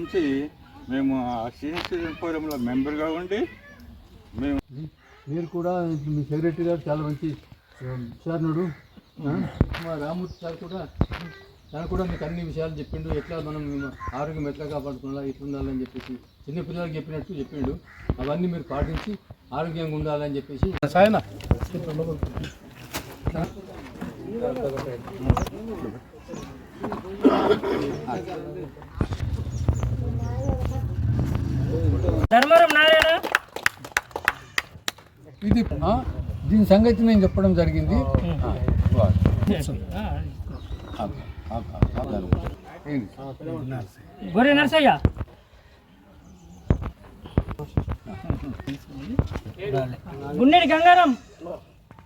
నుంచి మేము ఆ సీనియర్ సిటిజన్ ఫోరంలో మెంబర్గా ఉండి మేము మీరు కూడా మీ సెక్రటరీ గారు చాలా మంచి విచారణుడు మా రామూర్తి సార్ కూడా తను కూడా మీకు అన్ని విషయాలు చెప్పిండు. ఎట్లా మనం ఆరోగ్యం ఎట్లా కాపాడుకోవాలా ఎట్లా ఉండాలని చెప్పేసి చిన్నపిల్లలకు చెప్పినట్టు చెప్పిండు. అవన్నీ మీరు పాటించి ఆరోగ్యంగా ఉండాలని చెప్పేసి. సాయన. ధర్మవరం నారాయణ. ఇది దీని సంగతి నేను చెప్పడం జరిగింది? గొర్రె నరసయ్య. గుండెడి గంగారం.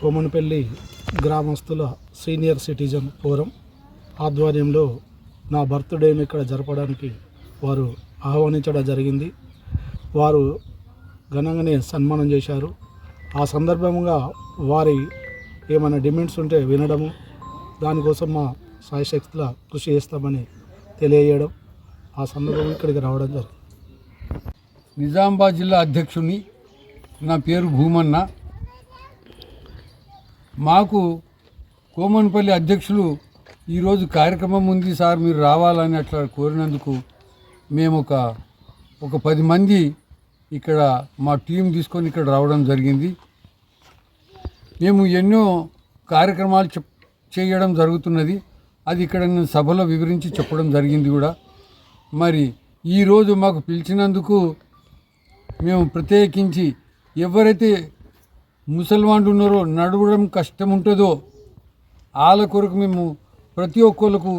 కోమనపల్లి గ్రామస్తుల సీనియర్ సిటిజన్ ఫోరం ఆధ్వర్యంలో నా బర్త్డేను ఇక్కడ జరపడానికి వారు ఆహ్వానించడం జరిగింది. వారు ఘనంగానే సన్మానం చేశారు. ఆ సందర్భంగా వారి ఏమైనా డిమాండ్స్ ఉంటే వినడము దానికోసం మా సాయశక్తుల కృషి చేస్తామని తెలియజేయడం ఆ సందర్భం ఇక్కడికి రావడం జరిగింది. నిజామాబాద్ జిల్లా అధ్యక్షుని నా పేరు భూమన్న. మాకు కోమన్పల్లి అధ్యక్షులు ఈరోజు కార్యక్రమం ఉంది సార్ మీరు రావాలని అట్లా కోరినందుకు మేము ఒక ఒక పది మంది ఇక్కడ మా టీం తీసుకొని ఇక్కడ రావడం జరిగింది. మేము ఎన్నో కార్యక్రమాలు చెప్ చేయడం జరుగుతున్నది. అది ఇక్కడ నేను సభలో వివరించి చెప్పడం జరిగింది కూడా. మరి ఈరోజు మాకు పిలిచినందుకు మేము ప్రత్యేకించి ఎవరైతే ముసల్మాన్లు ఉన్నారో నడవడం కష్టం ఉంటుందో వాళ్ళ కొరకు మేము ప్రతి ఒక్కరికి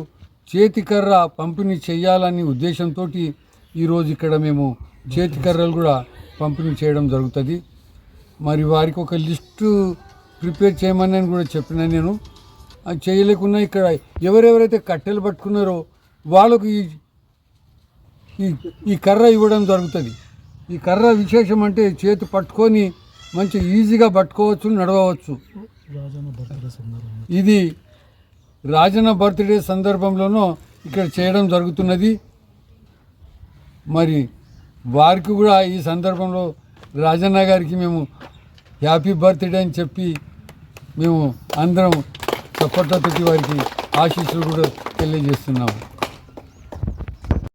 చేతికర్ర పంపిణీ చేయాలనే ఉద్దేశంతో ఈరోజు ఇక్కడ మేము చేతికర్రలు కూడా పంపిణీ చేయడం జరుగుతుంది. మరి వారికి ఒక లిస్టు ప్రిపేర్ చేయమని కూడా చెప్పిన నేను. చేయలేకున్నా ఇక్కడ ఎవరెవరైతే కట్టెలు పట్టుకున్నారో వాళ్ళకు ఈ ఈ ఈ కర్ర ఇవ్వడం జరుగుతుంది. ఈ కర్ర విశేషం అంటే చేతి పట్టుకొని మంచి ఈజీగా పట్టుకోవచ్చు నడవవచ్చు. ఇది రాజన్న బర్త్డే సందర్భంలోనూ ఇక్కడ చేయడం జరుగుతున్నది. మరి వారికి కూడా ఈ సందర్భంలో రాజన్న గారికి మేము హ్యాపీ బర్త్డే అని చెప్పి మేము అందరం చప్పట్లతోటి వారికి ఆశీస్సులు కూడా తెలియజేస్తున్నాము.